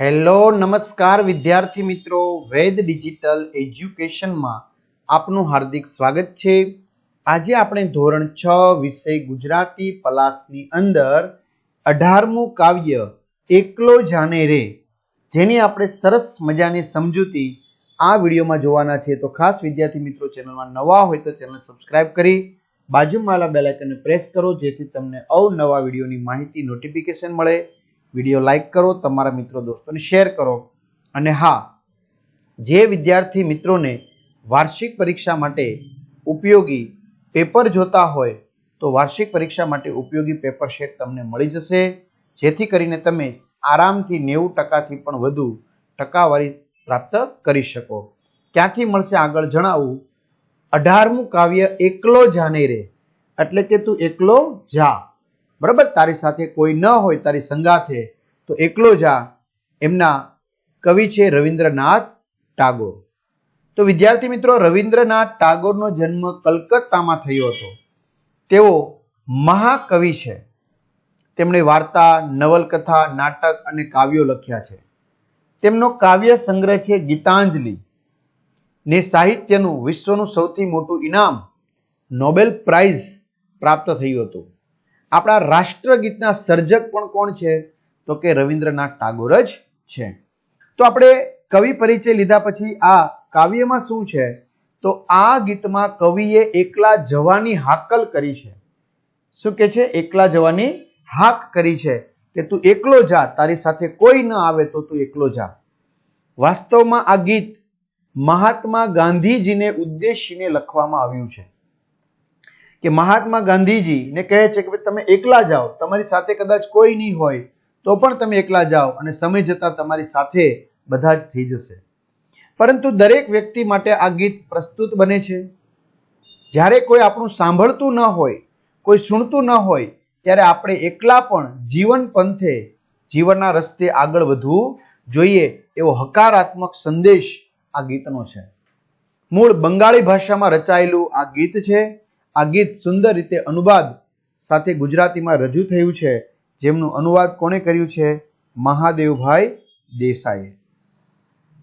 Hello, નમસ્કાર વિદ્યાર્થી મિત્રો. વેદ ડિજિટલ એજ્યુકેશનમાં આપનું હાર્દિક સ્વાગત છે. આજે આપણે ધોરણ છ વિષય ગુજરાતી પલાસની અંદર અઢારમું કાવ્ય એકલો જાને રે, જેની આપણે સરસ મજાની સમજૂતી આ વિડીયોમાં જોવાના છે. તો ખાસ વિદ્યાર્થી મિત્રો, ચેનલમાં નવા હોય તો ચેનલ સબસ્ક્રાઇબ કરી, બાજુમાં આવેલા બેલાઇકનને પ્રેસ કરો, જેથી તમને અવનવા વિડીયોની માહિતી, નોટિફિકેશન મળે. વીડિયો લાઇક કરો, તમારા મિત્રો દોસ્તોને શેર કરો. અને હા, જે વિદ્યાર્થી મિત્રોને વાર્ષિક પરીક્ષા માટે ઉપયોગી પેપર જોતા હોય, તો વાર્ષિક પરીક્ષા માટે ઉપયોગી પેપર શેટ તમને મળી જશે. જેથી કરીને તમે આરામથી નેવું ટકાથી પણ વધુ ટકાવારી પ્રાપ્ત કરી શકો. ક્યાંથી મળશે આગળ જણાવું, અઢારમું કાવ્ય એકલો જાને રે. એટલે કે તું એકલો જા. બરાબર? તારી સાથે કોઈ ન હોય, તારી સંગાથે, તો એકલો જા. એમના કવિ છે રવિન્દ્રનાથ ટાગોર. તો વિદ્યાર્થી મિત્રો, રવિન્દ્રનાથ ટાગોરનો જન્મ કલકત્તામાં થયો હતો. તેઓ મહાકવિ છે. તેમણે વાર્તા, નવલકથા, નાટક અને કાવ્યો લખ્યા છે. તેમનો કાવ્ય સંગ્રહ છે ગીતાંજલિ. ને સાહિત્યનું વિશ્વનું સૌથી મોટું ઇનામ નોબેલ પ્રાઇઝ પ્રાપ્ત થયું હતું. આપણા રાષ્ટ્રગીતના સર્જક પણ કોણ છે? તો કે રવિન્દ્રનાથ ટાગોર જ છે. તો આપણે કવિ પરિચય લીધા પછી આ કાવ્યમાં શું છે? તો આ ગીતમાં કવિએ એકલા જવાની હાકલ કરી છે. શું કે છે? એકલા જવાની હાક કરી છે કે તું એકલો જા, તારી સાથે કોઈ ન આવે તો તું એકલો જા. વાસ્તવમાં આ ગીત મહાત્મા ગાંધીજીને ઉદ્દેશીને લખવામાં આવ્યું છે. કે મહાત્મા ગાંધીજીને કહે છે કે ભાઈ તમે એકલા જાઓ, તમારી સાથે કદાચ કોઈ નહીં હોય, તો પણ તમે એકલા જાઓ અને સમય જતાં તમારી સાથે બધા જ થઈ જશે. પરંતુ દરેક વ્યક્તિ માટે આ ગીત પ્રસ્તુત બને છે. જ્યારે કોઈ આપણું સાંભળતું ન હોય, કોઈ સુણતું ન હોય, ત્યારે આપણે એકલા પણ જીવન પંથે જીવનના રસ્તે આગળ વધવું જોઈએ એવો હકારાત્મક સંદેશ આ ગીતનો છે. મૂળ બંગાળી ભાષામાં રચાયેલું આ ગીત છે. આ ગીત સુંદર રીતે અનુવાદ સાથે ગુજરાતીમાં રજૂ થયું છે. જેમનું અનુવાદ કોણે કર્યું છે? મહાદેવભાઈ દેસાઈએ.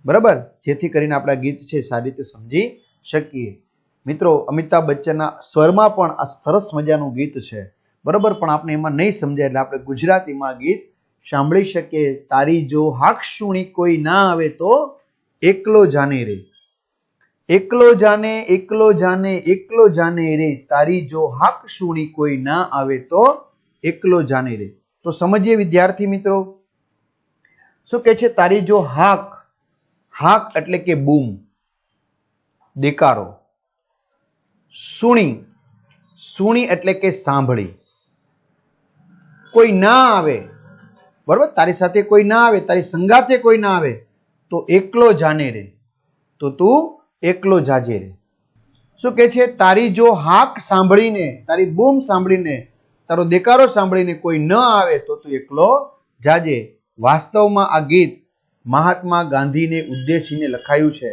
બરાબર? જેથી કરીને આપણા ગીત છે, સારી રીતે સમજી શકીએ. મિત્રો, અમિતાભ બચ્ચનના સ્વરમાં પણ આ સરસ મજાનું ગીત છે. બરાબર? પણ આપણે એમાં નહીં સમજાય, એટલે આપણે ગુજરાતીમાં ગીત સાંભળી શકીએ. તારી જો હાક્ષુણી કોઈ ના આવે તો એકલો જાને રે. એકલો જાને એકલો જાને એકલો જાને રે, તારી જો હાક શૂણી કોઈ ના આવે તો એકલો જાને રે. તો સમજીએ વિદ્યાર્થી મિત્રો. શું કે છે? તારી જો હાક હાક એટલે કે બૂમ, દેકારો. સુણી સુણી એટલે કે સાંભળી. કોઈ ના આવે, બરોબર? તારી સાથે કોઈ ના આવે, તારી સંગાતે કોઈ ના આવે, તો એકલો જાને રે. તો તું એકલો જાજે રે શું કે છે? તારી જો હાક સાંભળીને, તારી બૂમ સાંભળીને, તારો દેકારો સાંભળીને કોઈ ન આવે તો તું એકલો જાજે. વાસ્તવમાં આ ગીત મહાત્મા ગાંધીને ઉદ્દેશીને લખાયું છે.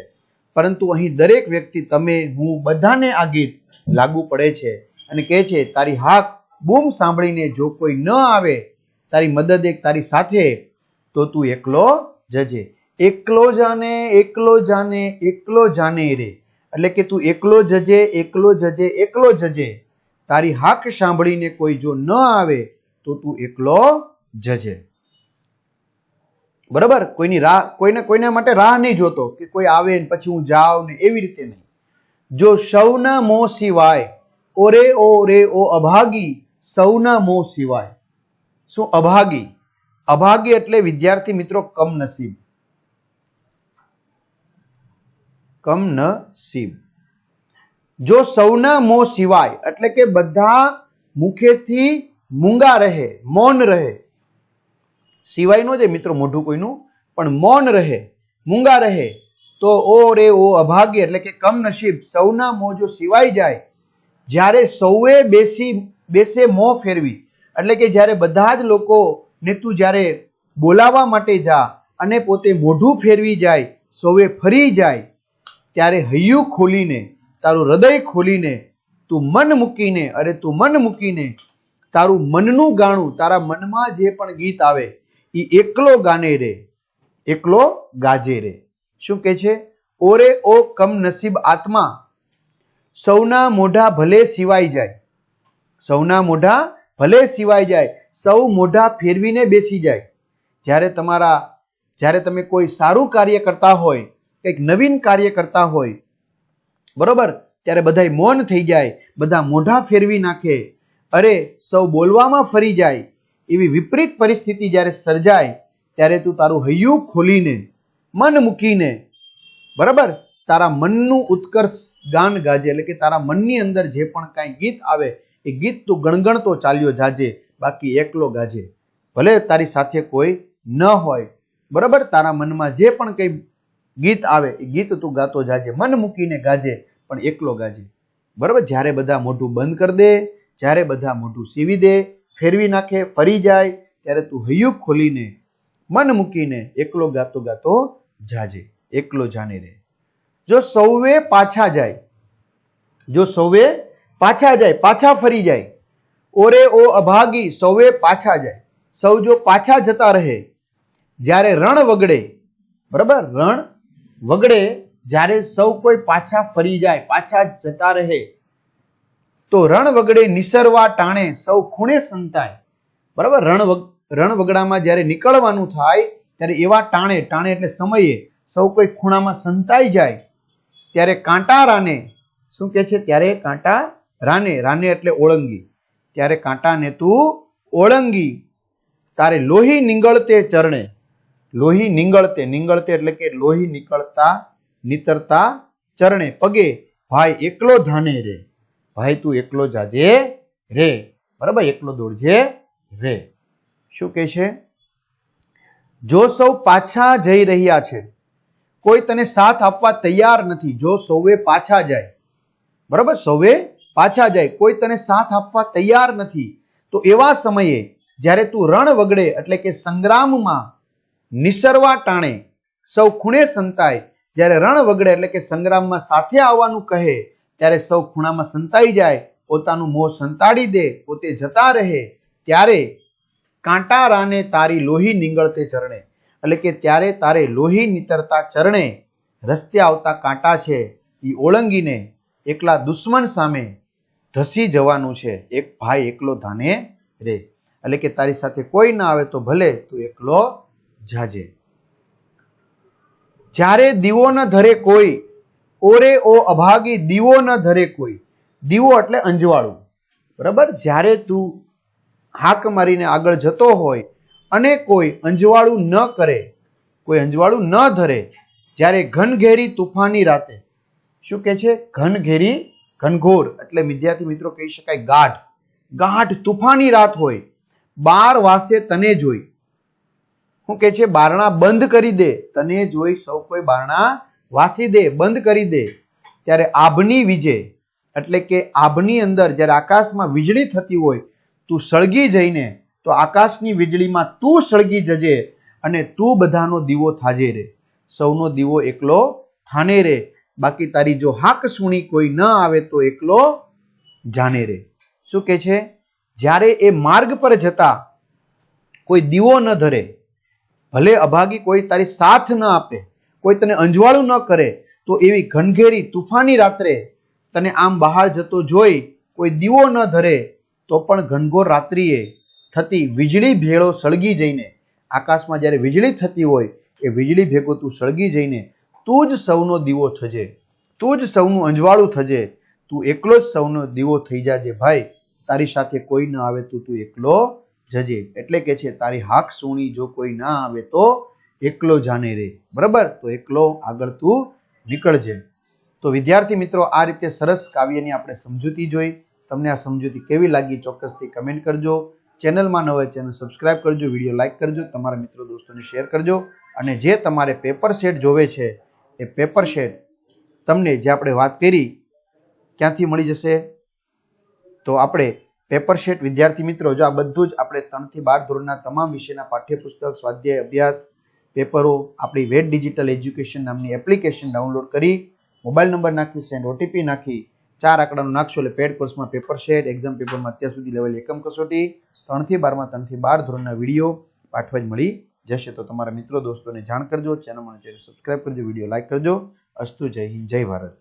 પરંતુ અહીં દરેક વ્યક્તિ, તમે, હું બધાને આ ગીત લાગુ પડે છે અને કહે છે, તારી હાક, બૂમ સાંભળીને જો કોઈ ન આવે, તારી મદદ એક તારી સાથે, તો તું એકલો જજે. એકલો જાને એકલો જાને એકલો જાને રે. એટલે કે તું એકલો જજે એકલો જજે એકલો જજે. તારી હાક સાંભળીને કોઈ જો ન આવે, તો તું એકલો જજે. બરાબર? કોઈની રાહ, કોઈને, કોઈના માટે રાહ નહીં જોતો કે કોઈ આવે ને પછી હું જાઉં ને એવી રીતે નહીં. જો સૌના મોં સિવાય, ઓરે ઓ રે ઓ અભાગી, સૌના મોં સિવાય. શું અભાગી? અભાગી એટલે વિદ્યાર્થી મિત્રો કમનસીબ. કમનસીબ જો સૌના મો સિવાય, એટલે કે બધા મુખેથી મૂંગા રહે, મૌન રહે સિવાય નો જાય મિત્રો મોઢું કોઈનું, પણ મૌન રહે, મૂંગા રહે, તો ઓ રે ઓ અભાગ્ય, એટલે કે કમનસીબ સૌના મો જો સિવાય જાય, જ્યારે સૌએ બેસી, બેસે મોં ફેરવી, એટલે કે જ્યારે બધા જ લોકો ને તું જ્યારે બોલાવવા માટે જા, અને પોતે મોઢું ફેરવી જાય, સૌએ ફરી જાય ત્યારે હૈયું ખોલીને, તારું હૃદય ખોલીને, તું મન મૂકીને, અરે તું મન મૂકીને, તારું મનનું ગાણું, તારા મનમાં જે પણ ગીત આવે એ એકલો ગાને રે, એકલો ગાજે રે. શું કે છે? ઓરે ઓ કમ નસીબ આત્મા, સૌના મોઢા ભલે સિવાય જાય. સૌના મોઢા ભલે સિવાય જાય, સૌ મોઢા ફેરવીને બેસી જાય. જ્યારે તમારા, જ્યારે તમે કોઈ સારું કાર્ય કરતા હોય કંઈક નવીન કાર્ય કરતા હોય, બરોબર? ત્યારે બધાય મૌન થઈ જાય, બધા મોઢા ફેરવી નાખે. અરે, સૌ બોલવામાં ફરી જાય. એવી વિપરીત પરિસ્થિતિ જ્યારે સર્જાય, ત્યારે તું તારું હૈયું ખોલીને, મન મૂકીને, બરાબર? તારા મનનું ઉત્કર્ષ ગાન ગાજે, એટલે કે તારા મનની અંદર જે પણ કાંઈ ગીત આવે, એ ગીત તું ગણગણતો ચાલ્યો જાજે, બાકી એકલો ગાજે. ભલે તારી સાથે કોઈ ન હોય, બરાબર? તારા મનમાં જે પણ કંઈ ગીત આવે, એ ગીત તું ગાતો જાજે, મન મૂકીને ગાજે, પણ એકલો ગાજે. બરાબર? જ્યારે બધા મોઢું બંધ કરી દે, જ્યારે બધા મોઢું સીવી દે, ફેરવી નાખે, ફરી જાય, ત્યારે તું હૈયું ખોલીને, મન મૂકીને એકલો ગાતો ગાતો જાજે, એકલો જાને રે. જો સૌએ પાછા જાય, જો સૌએ પાછા જાય, પાછા ફરી જાય, ઓરે ઓ અભાગી, સૌએ પાછા જાય. સૌ જો પાછા જતા રહે, જ્યારે રણ વગડે, બરાબર? રણ વગડે જ્યારે સૌ કોઈ પાછા ફરી જાય, પાછા જતા રહે, તો રણ વગડે નિસરવા ટાણે સૌ ખૂણે સંતાય. બરાબર? રણ રણ વગડામાં જ્યારે નીકળવાનું થાય, ત્યારે એવા ટાણે ટાણે એટલે સમયે સૌ કોઈ ખૂણામાં સંતાઈ જાય. ત્યારે કાંટા રાને, શું કે છે? ત્યારે કાંટા રાને રાને એટલે ઓળંગી. ત્યારે કાંટાને તું ઓળંગી. તારે લોહી નીંગળતે ચરણે. લોહી નીંગળતે નીંગળતે એટલે કે લોહી નીકળતા, નીતરતા ચરણે. પગે, ભાઈ એકલો ધાને રે. ભાઈ તું એકલો જાજે રે. બરાબર? એકલો દોડજે રે. શું કે છે? જો સૌ પાછા જઈ રહ્યા છે, કોઈ તને સાથ આપવા તૈયાર નથી. જો સૌએ પાછા જાય, બરાબર? સૌએ પાછા જાય, કોઈ તને સાથ આપવા તૈયાર નથી. તો એવા સમયે જ્યારે તું રણ વગડે એટલે કે સંગ્રામમાં નિસરવા ટાણે સૌ ખૂણે સંતાય. જ્યારે રણ વગડે એટલે કે સંગ્રામમાં સાથે આવવાનું કહે, ત્યારે સૌ ખૂણામાં સંતાઈ જાય, પોતાનું મોં સંતાડી દે, પોતે જતા રહે, ત્યારે કાંટા રાને તારી લોહી નીંગળતે ચરણે. એટલે કે ત્યારે તારે લોહી નીતરતા ચરણે રસ્તે આવતા કાંટા છે એ ઓળંગીને એકલા દુશ્મન સામે ધસી જવાનું છે. એક ભાઈ એકલો ધાને રે. એટલે કે તારી સાથે કોઈ ના આવે તો ભલે તું એકલો જાજે. જ્યારે દીવો ન ધરે કોઈ, ઓરે ઓ અભાગી દીવો ન ધરે કોઈ. દીવો એટલે અંજવાળું. બરાબર? જ્યારે તું હાક મારીને આગળ જતો હોય અને કોઈ અંજવાળું ન કરે, કોઈ અંજવાળું ન ધરે, જ્યારે ઘનઘેરી તુફાની રાતે, શું કે છે? ઘનઘેરી, ઘનઘોર. એટલે વિદ્યાર્થી મિત્રો કહી શકાય ગાઢ. ગાઢ તુફાની રાત હોય. બાર વાસે તને જોઈ. શું કે છે? બારણા બંધ કરી દે. તને જોઈ સૌ કોઈ બારણા વાસી દે, બંધ કરી દે. ત્યારે આભની વિજે એટલે કે આભની અંદર જ્યારે આકાશમાં વીજળી થતી હોય, તું સળગી જઈને, તો આકાશની વીજળીમાં તું સળગી જજે અને તું બધાનો દીવો થાજે રે. સૌનો દીવો એકલો થાને રે. બાકી તારી જો હાક સુણી કોઈ ન આવે તો એકલો જાને રે. શું કે છે? જ્યારે એ માર્ગ પર જતા કોઈ દીવો ન ધરે ભલે અભાગી કોઈ તારી સાથ ન આપે, કોઈ તને અંજવાળું ન કરે, તો એવી ઘનઘેરી તુફાની રાત્રે તને આમ બહાર જતો જોઈ કોઈ દીવો ન ધરે, તો પણ ઘનઘોર રાત્રિએ થતી વીજળી ભેળો સળગી જઈને, આકાશમાં જ્યારે વીજળી થતી હોય, એ વીજળી ભેગો તું સળગી જઈને તું જ સૌનો દીવો થજે, તું જ સૌનું અંજવાળું થજે, તું એકલો જ સૌનો દીવો થઈ જાજે. ભાઈ, તારી સાથે કોઈ ન આવે તો તું એકલો જજે. એટલે કે છે, તારી હાક સુણી જો કોઈ ના આવે તો એકલો જાને રે. બરાબર? તો એકલો આગળ તું નીકળજે. તો વિદ્યાર્થી મિત્રો, આ રીતે સરસ કાવ્યની આપણે સમજૂતી જોઈ. તમને આ સમજૂતી કેવી લાગી ચોક્કસથી કમેન્ટ કરજો. ચેનલમાં ન ચેનલ સબસ્ક્રાઇબ કરજો, વીડિયો લાઇક કરજો, તમારા મિત્રો દોસ્તોને શેર કરજો. અને જે તમારે પેપર સેટ જોવે છે, એ પેપર સેટ તમને જે આપણે વાત કરી, ક્યાંથી મળી જશે? તો આપણે પેપર શેટ વિદ્યાર્થી મિત્રો, જો આ બધું જ આપણે ત્રણથી બાર ધોરણના તમામ વિષયના પાઠ્યપુસ્તક, સ્વાધ્યાય અભ્યાસ, પેપરો, આપણી વેટ ડિજિટલ એજ્યુકેશન નામની એપ્લિકેશન ડાઉનલોડ કરી, મોબાઈલ નંબર નાખી સેન્ડ ઓટીપી નાખી, ચાર આંકડાનું નાખશો એટલે પેડ કોર્સમાં પેપર શેટ એક્ઝામ પેપરમાં અત્યાર સુધી લેવલ એકમ કસોટી ત્રણથી બારમાં ત્રણથી બાર ધોરણના વીડિયો પાઠવા જ મળી જશે. તો તમારા મિત્રો, દોસ્તોને જાણ કરજો ચેનલમાં મને સબસ્ક્રાઇબ કરજો, વીડિયો લાઈક કરજો. અસ્તુ જય હિન્દ, જય ભારત.